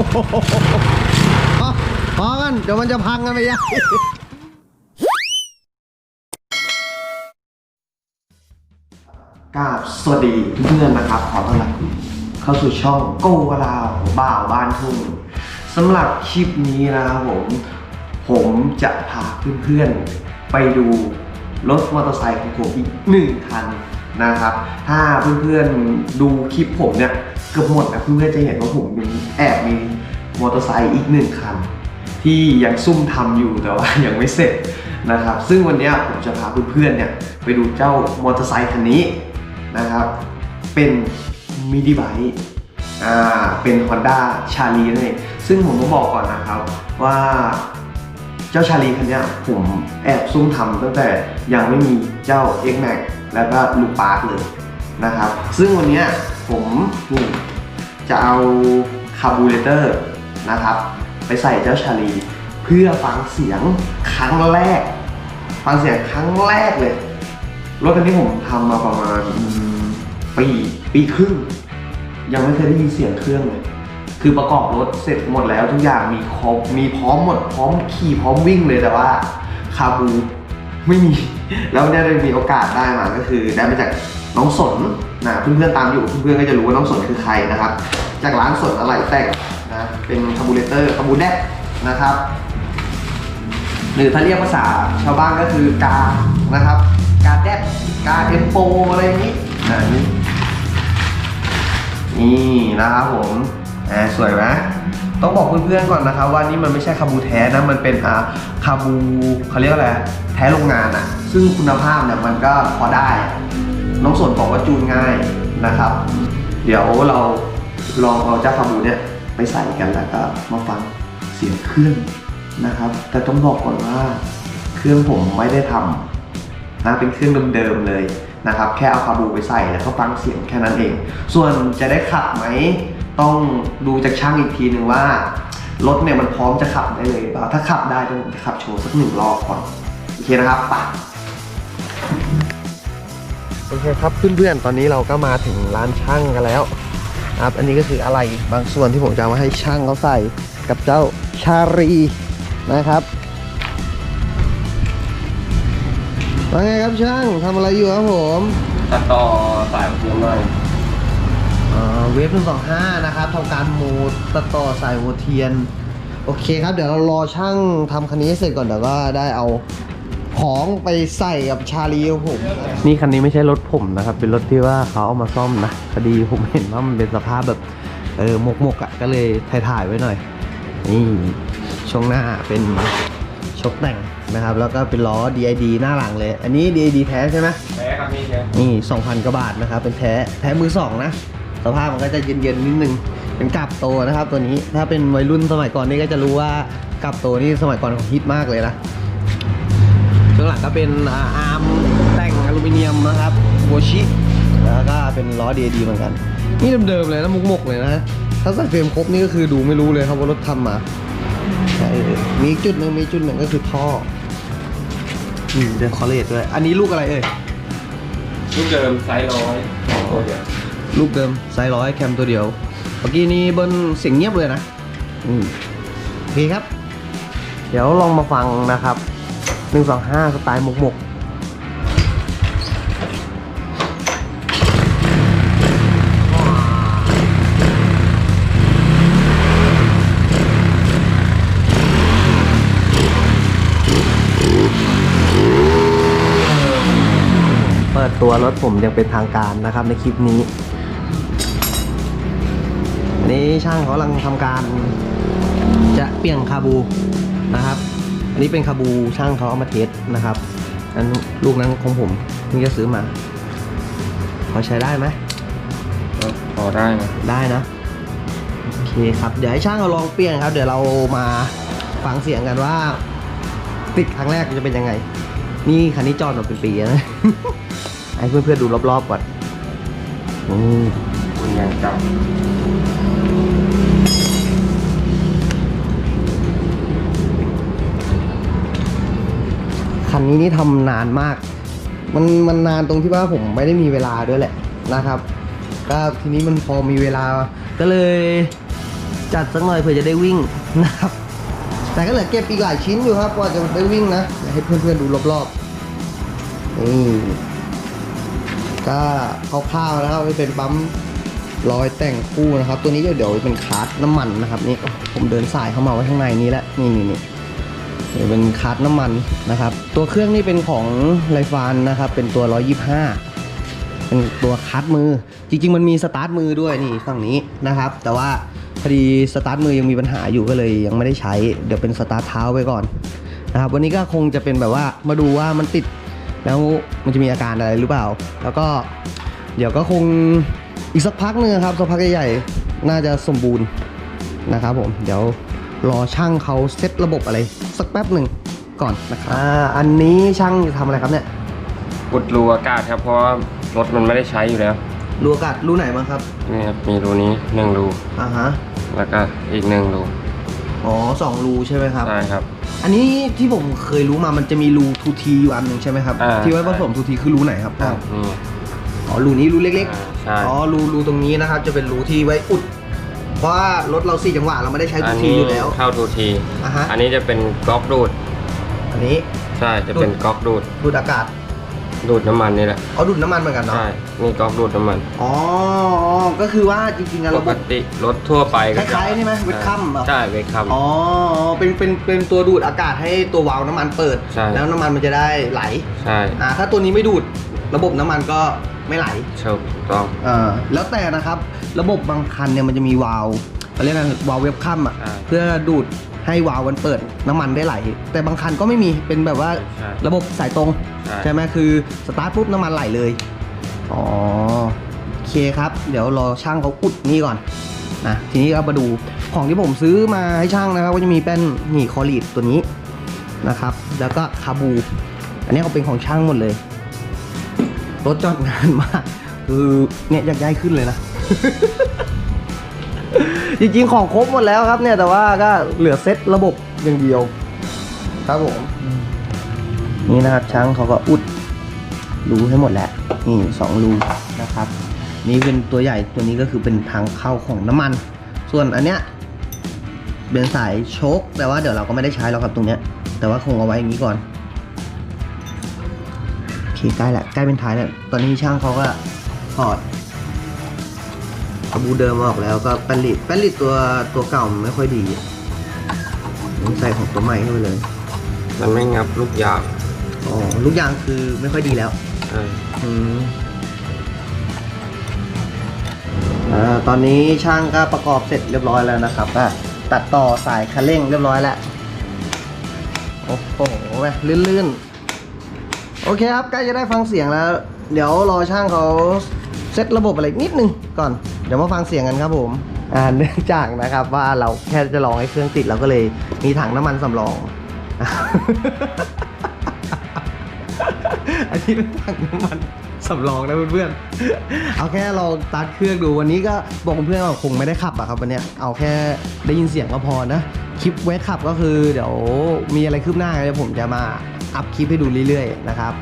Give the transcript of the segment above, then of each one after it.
พอพอกันเดี๋ยวมันจะพังกันไปยังกราบสวัสดีเพื่อนๆนะครับ ขอต้อนรับเข้าสู่ช่องโกวลาวบ่าวบ้านทุ่งสำหรับคลิปนี้นะครับผม ผมจะพาเพื่อนๆไปดูรถมอเตอร์ไซค์ของผมอีกหนึ่งคันนะครับ ถ้าเพื่อนๆดูคลิปผมเนี่ย เกือบหมดนะเพื่อนๆจะเห็นว่าผมมีแอบมีมอเตอร์ไซค์อีกหนึ่งคัน ที่ยังซุ่มทำอยู่แต่ว่ายังไม่เสร็จนะครับ ซึ่งวันนี้ผมจะพาเพื่อนๆเนี่ยไปดูเจ้ามอเตอร์ไซค์คันนี้นะครับ เป็นมินิไบอ่าเป็น Honda ชาลีนั่นเองซึ่งผมต้องบอกก่อนนะครับว่าเจ้าชาลีคันนี้ผมแอบซุ่มทำตั้งแต่ยังไม่มีเจ้า X Max แล้วก็ลูกปาร์คเลยนะครับ ซึ่งวันนี้ ผมนี่จะเอาคาร์บูเรเตอร์นะครับ ไปใส่เจ้าชาลี เพื่อฟังเสียงครั้งแรก ฟังเสียงครั้งแรกเลย รถคันนี้ผมทำมาประมาณปีปีครึ่ง ยังไม่เคยได้ยินเสียงเครื่องเลย คือประกอบรถเสร็จหมดแล้วทุกอย่างมีครบมีพร้อมหมดพร้อมขี่พร้อมวิ่งเลยแต่ว่าคาบูไม่มี แล้วเนี่ยได้มีโอกาสได้มาก็คือได้มาจากน้องสนนะเพื่อนๆตามอยู่เพื่อนๆก็จะรู้ว่าน้องสนคือใครนะครับ จากร้านสนอะไหล่แต่งนะเป็นคาบูเรเตอร์คาบูแดกนะครับ หรือถ้าเรียกภาษาชาวบ้านก็คือกานะครับ กาแดดกาเอ็นโปอะไรนี้นะนี่นี่นะครับผมแหมสวยไหมต้องบอกเพื่อนๆก่อนนะครับว่านี่มันไม่ใช่คาบูแท้นะมันเป็นอ่าคาบูเขาเรียกอะไรแท้โรงงานอะ ซึ่งคุณภาพเนี่ยมันก็พอได้ น้องส่วนบอกว่าจูนง่ายนะครับ เดี๋ยวเราลองเอาเจ้าคาบูเนี่ยไปใส่กันแล้วก็มาฟังเสียงเครื่องนะครับ แต่ต้องบอกก่อนว่าเครื่องผมไม่ได้ทำนะเป็นเครื่องเดิมๆเลยนะครับ แค่เอาคาบูไปใส่แล้วก็ฟังเสียงแค่นั้นเอง ส่วนจะได้ขับไหมต้องดูจากช่างอีกทีหนึ่งว่ารถเนี่ยมันพร้อมจะขับได้เลยเปล่าถ้าขับได้ต้องจะขับโชว์สักหนึ่งรอบก่อน โอเคนะครับไป โอเคครับเพื่อนๆตอนนี้เราก็มาถึงร้านช่างกันแล้วครับอันนี้ก็คืออะไรบางส่วนที่ผมจะเอามาให้ช่างเขาใส่กับเจ้าชารีนะครับว่าไงครับช่างทำอะไรอยู่ครับผมตัดต่อสายหัวหน่อยอ่าเวฟหนึ่งสองห้านะครับทำการโหมดตัดต่อสายหัวเทียน โอเคครับ เดี๋ยวเรารอช่างทำคันนี้ให้เสร็จก่อนเดี๋ยวก็ได้เอา ของไปใส่กับชาลีของผมนี่คันนี้ไม่ใช่รถผมนะครับ เป็นรถที่ว่าเขาเอามาซ่อมนะพอดีผมเห็นว่ามันเป็นสภาพแบบเออมกมกๆอะ่ะก็เลยถ่ายๆไว้หน่อย นี่ช่วงหน้าเป็นชกแต่งนะครับ แล้วก็เป็นล้อ DID หน้าหลังเลย อันนี้ DID แท้ใช่ไหม แพ้ครับนี่แพ้นี่ 2,000กว่าบาทนะครับ เป็นแท้แท้มือสองนะ สภาพมันก็จะเย็นๆนิดนึง เป็นกับโตนะครับตัวนี้ ถ้าเป็นวัยรุ่นสมัยก่อนนี่ก็จะรู้ว่ากับโตนี่สมัยก่อนของฮิตมากเลยนะ ช่วงหลังก็เป็นอ่าอาร์มแต่งอลูมิเนียมนะครับโวชิแล้วก็เป็นล้อ DD เหมือนกัน นี่เดิมๆเลยนะมุกๆเลยนะ ถ้าใส่เฟรมครบนี่ก็คือดูไม่รู้เลยครับว่ารถทำมาใช่มีอีกจุดหนึ่งมีจุดหนึ่งก็คือท่ออืมเดนคอเลตด้วย อันนี้ลูกอะไรเอ่ย ลูกเดิมไซส์ร้อยตัวเดียวลูกเดิมไซส์ร้อยแคมตัวเดียว เมื่อกี้นี้เบิ้ลเสียงเงียบเลยนะ อืมโอเคครับ เดี๋ยวลองมาฟังนะครับ 125สองห้าสไตล์หมกหมกเปิดตัวรถผมยังเป็นทางการนะครับในคลิปนี้นนี้ช่างเขากำลังทำการจะเปลี่ยนคาบูนะครับ อันนี้เป็นคาบูช่างเขาเอามาเทสนะครับอันลูกนั้นของผมเพิ่งจะซื้อมาพอใช้ได้ไหมพอได้นะได้นะโอเคครับเดี๋ยวให้ช่างเราลองเปลี่ยนครับ เดี๋ยวเรามาฟังเสียงกันว่า ติดครั้งแรกจะเป็นยังไง นี่คันนี้จอดมาเป็นปีแล้วนะให้เพื่อนๆดูรอบๆก่อนอืมคุณยังจคั นนี้นี่ทำนานมาก มันมันนานตรงที่ว่าผมไม่ได้มีเวลาด้วยแหละนะครับ ก็ทีนี้มันพอมีเวลา ก็เลยจัดสักหน่อยเผื่อจะได้วิ่งนะครับ แต่ก็เหลือเก็บอีกหลายชิ้นอยู่ครับกว่าจะได้วิ่งนะให้เพื่อนๆดูรอบๆนี่ก็คร่าวๆนะครับเป็นปั๊มรอยแต่งคู่นะครับ ตัวนี้เดี๋ยวเดี๋ยวเป็นคาร์ดน้ำมันนะครับนี่ผมเดินสายเข้ามาไว้ข้างในนี้แล้วนี่นี่นี่ เดี๋ยวเป็นคาร์ดน้ำมันนะครับ ตัวเครื่องนี่เป็นของไลฟานนะครับ เป็นตัว 125 เป็นตัวคัดมือ จริง ๆ มันมีสตาร์ทมือด้วยนี่ฝั่งนี้นะครับ แต่ว่าพอดีสตาร์ทมือยังมีปัญหาอยู่ก็เลยยังไม่ได้ใช้ เดี๋ยวเป็นสตาร์ทเท้าไปก่อนนะครับวันนี้ก็คงจะเป็นแบบว่ามาดูว่ามันติดแล้วมันจะมีอาการอะไรหรือเปล่า แล้วก็เดี๋ยวก็คงอีกสักพักหนึงครับสักพักใหญ่ๆน่าจะสมบูรณ์นะครับผมเดี๋ยว รอช่างเขาเซตระบบอะไร สักแป๊บหนึ่งก่อนนะครับอ่าอันนี้ช่างจะทำอะไรครับเนี่ยอุดรูอากาศครับเพราะว่ารถมันไม่ได้ใช้อยู่แล้วรูอากาศรูไหนบ้างครับนี่ครับมีรูนี้หนึ่งรูอ่าฮะแล้วก็อีกหนึ่งรูอ๋อสองรูใช่ไหมครับใช่ครับ อันนี้ที่ผมเคยรู้มามันจะมีรูทูทีอยู่อันหนึ่งใช่ไหมครับ อ่าที่ไว้ผสมทูทีคือรูไหนครับอ่านี่อ๋อรูนี้รูเล็กอ่าใช่ๆอ๋อรูรูตรงนี้นะครับจะเป็นรูที่ไว้อุด เพราะว่ารถเราสี่จังหวะเราไม่ได้ใช้อัทูนทีนี้อยู่แล้ว เข้าทูทีอ่าฮะ อันนี้จะเป็นก๊อกดูด อันนี้ ใช่จะเป็นก๊อกดูดดูดอากาศดูดน้ำมันนี่แหละอ๋อดูดน้ำมันเหมือนกันเนาะใช่นี่ก๊อกดูดน้ำมันอ๋อก็คือว่าจริงๆอะประบกบติรถทั่วไปก็คล้ายๆนี่ไหม Welcome เหรอ ใช่เวคัม อ๋อเป็นเป็นเป็นตัวดูดอากาศให้ตัววาล์วน้ำมันเปิด ใช่ แล้วน้ำมันมันจะได้ไหล ใช่ อ่าถ้าตัวนี้ไม่ดูดระบบน้ำมันก็ ไม่ไหลถูกต้องอ่าแล้วแต่นะครับระบบบางคันเนี่ยมันจะมีวาล์วเขาเรียกอะไรวาล์วเวฟคัมอะใช่เพื่อดูดให้วาล์วมันเปิดน้ำมันได้ไหล แต่บางคันก็ไม่มีเป็นแบบว่าใช่ ระบบสายตรง ใช่ ใช่ไหมคือสตาร์ทปุ๊บน้ำมันไหลเลย อ๋อโอเคครับ เดี๋ยวรอช่างเขาอุดนี่ก่อนนะทีนี้เรามาดูของที่ผมซื้อมาให้ช่างนะครับก็จะมีแป้นนี่คอลีดตัวนี้นะครับ แล้วก็คาบู อันนี้เขาเป็นของช่างหมดเลย รถจอดนานมาก คือเนี่ยอยากย้ายขึ้นเลยนะ จริงๆของครบหมดแล้วครับเนี่ยแต่ว่าก็เหลือเซ็ตระบบอย่างเดียว ครับผม นี่นะครับช้างเขาก็อุดรูให้หมดแล้วนี่สองรูนะครับ นี่เป็นตัวใหญ่ตัวนี้ก็คือเป็นทางเข้าของน้ำมัน ส่วนอันเนี้ยเป็นสายโชคแต่ว่าเดี๋ยวเราก็ไม่ได้ใช้แล้วครับตรงเนี้ยแต่ว่าคงเอาไว้อย่างนี้ก่อน คใกล้ละใกล้เป็นท้ายแล้วตอนนี้ช่างเขาก็ถอดกระบูเดิมออกแล้วก็แป้นลิดแป้นลิดตัวตัวเก่ามันไม่ค่อยดีผมใส่ของตัวใหม่เข้าไปเลย มันไม่งับลูกยางอ๋อลูกยางคือไม่ค่อยดีแล้วใช่อืมอ่าตอนนี้ช่างก็ประกอบเสร็จเรียบร้อยแล้วนะครับก็ตัดต่อสายคันเร่งเรียบร้อยแล้วโอ้โหแม่ลื่นๆ โอเคครับใกล้จะได้ฟังเสียงแล้ว เดี๋ยวรอช่างเขาเซตระบบอะไรนิดนึงก่อน เดี๋ยวมาฟังเสียงกันครับผมอ่าเนื่องจากนะครับว่าเราแค่จะลองให้เครื่องติดเราก็เลยมีถังน้ำมันสำรอง อันนี้เป็นถังน้ำมันสำรองนะเพื่อนๆ เอาแค่ลองตาร์ทเครื่องดูวันนี้ก็บอกเพื่อนๆว่าคงไม่ได้ขับอะครับวันนี้เอาแค่ได้ยินเสียงก็พอนะ คลิปไว้ขับก็คือเดี๋ยวมีอะไรคืบหน้าเดี๋ยวผมจะมา อัพคลิปให้ดูเรื่อยๆนะครับ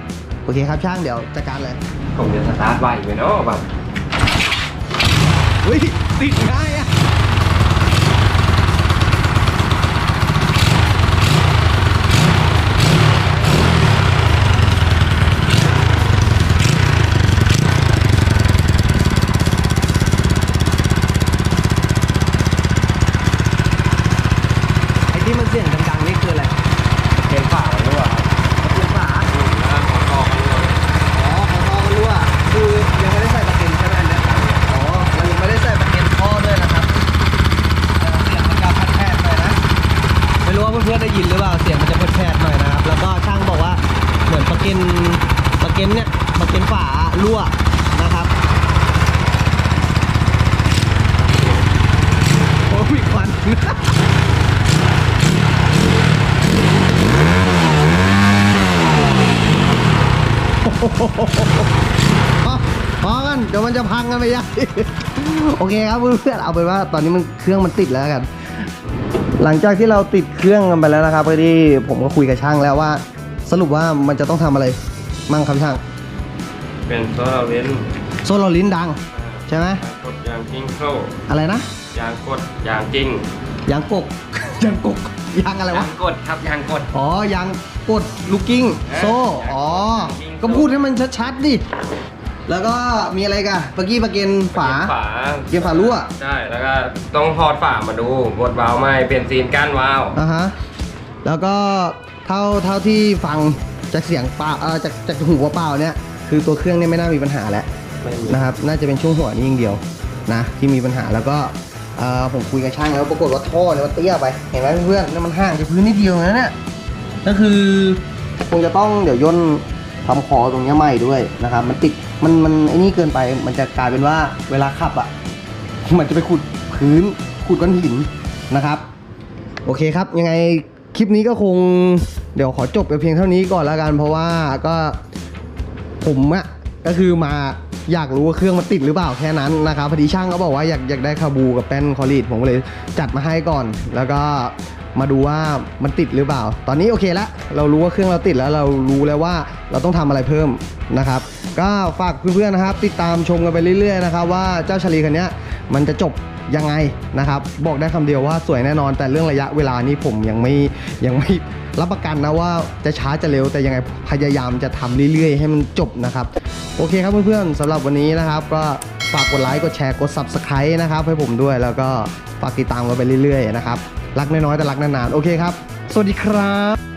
โอเคครับช่างเดี๋ยวจัดการเลยผมจะสตาร์ทไว้ไปเนาะแบบเฮ้ยติดง่ายอะไอ้ที่มันเสียงดังๆนี่คืออะไร เป็นฝามันรั่วครับ เสียงฝา แล้วขอต่อกันรั่ว อ๋อของท่อก็รั่วคือยังไม่ได้ใส่ประเก็นใช่ไหมอันเนี้ยอ๋อเรายังไม่ได้ใส่ประเก็นท่อด้วยนะครับแต่เสียงมันจะพัดแผดหน่อยนะ ไม่รู้ว่าเพื่อนๆได้ยินหรือเปล่า เสียงมันจะพัดแผดหน่อยนะครับ แล้วก็ช่างบอกว่าเหมือนประเก็นประเก็นเนี่ยประเก็นฝารั่วนะครับ โอ้ยควัน พอพอกันเดี๋ยวมันจะพังกันไปยัยโอเคครับเพื่อนๆเอาเป็นว่าตอนนี้มันเครื่องมันติดแล้วกัน หลังจากที่เราติดเครื่องกันไปแล้วนะครับก็ที่ผมก็คุยกับช่างแล้วว่า สรุปว่ามันจะต้องทำอะไรมั่งครับช่าง เป็นโซลาร์เลนส์โซโลลิ้นดัง ใช่ไหมกดยางทิ้งเข้าอะไรนะ ยยางกดยางจริงยางกก ยางกกยางอะไระยาวงกดครับยางกด อ๋อยางกดลูกกิ้งเออโซ่ยางกดอ๋อลูกกิ้ง ก็พูดให้มันชัดๆดิ แล้วก็มีอะไรกันปะกี้ปะเกนฝา ฝาเกนฝารั่ว ใช่แล้วก็ต้องถอดฝามาดูบดวาล์วไหม่เปลี่ยนซีนก้านวาล์วอ่าฮะ แล้วก็เท่าเท่าที่ฟังจากเสียงเปล่าเออจากจากหูเปล่าๆเนี่ย คือตัวเครื่องเนี่ยไม่น่ามีปัญหาแล้ว ไม่มีนะครับ น่าจะเป็นช่วงหัวนี้อย่างเดียวนะที่มีปัญหาแล้วก็เอ่อ ผมคุยกับช่างแล้วปรากฏว่าท่อเนี่ยมันเตี้ยไป เห็นไหมเพื่อนๆเนี่ยมันห่างจากพื้นนิดเดียวนะเนี่ยก็คือคงจะต้องเดี๋ยวย่นทำคอตรงนี้ใหม่ด้วยนะครับ มันติดมันมันไอ้นี่เกินไปมันจะกลายเป็นว่าเวลาขับอะมันจะไปขุดพื้นขุดก้อนหินนะครับ โอเคครับ ยังไงคลิปนี้ก็คงเดี๋ยวขอจบไปเพียงเท่านี้ก่อนแล้วกัน เพราะว่าก็ผมอะก็คือมา อยากรู้ว่าเครื่องมันติดหรือเปล่าแค่นั้นนะครับพอดีช่างเขาบอกว่าอยากอยากได้คาบูกับแป้นคอลีดผมก็เลยจัดมาให้ก่อน แล้วก็มาดูว่ามันติดหรือเปล่า ตอนนี้โอเคแล้วเรารู้ว่าเครื่องเราติดแล้วเรารู้แล้วว่าเราต้องทำอะไรเพิ่มนะครับ ก็ฝากเพื่อนๆนะครับ ติดตามชมกันไปเรื่อยๆนะครับว่าเจ้าชาลีคันนี้มันจะจบ ยังไงนะครับ บอกได้คำเดียวว่าสวยแน่นอน แต่เรื่องระยะเวลานี้ผมยังไม่ยังไม่รับประกันนะว่าจะช้าจะเร็วแต่ยังไงพยายามจะทำเรื่อยๆ ให้มันจบนะครับ โอเคครับเพื่อนๆสำหรับวันนี้นะครับ ก็ฝากกดไลค์กดแชร์กด Subscribe นะครับ ให้ผมด้วยแล้วก็ฝากติดตามกันไปเรื่อยๆนะครับรักน้อยๆแต่รักนานๆโอเคครับ สวัสดีครับ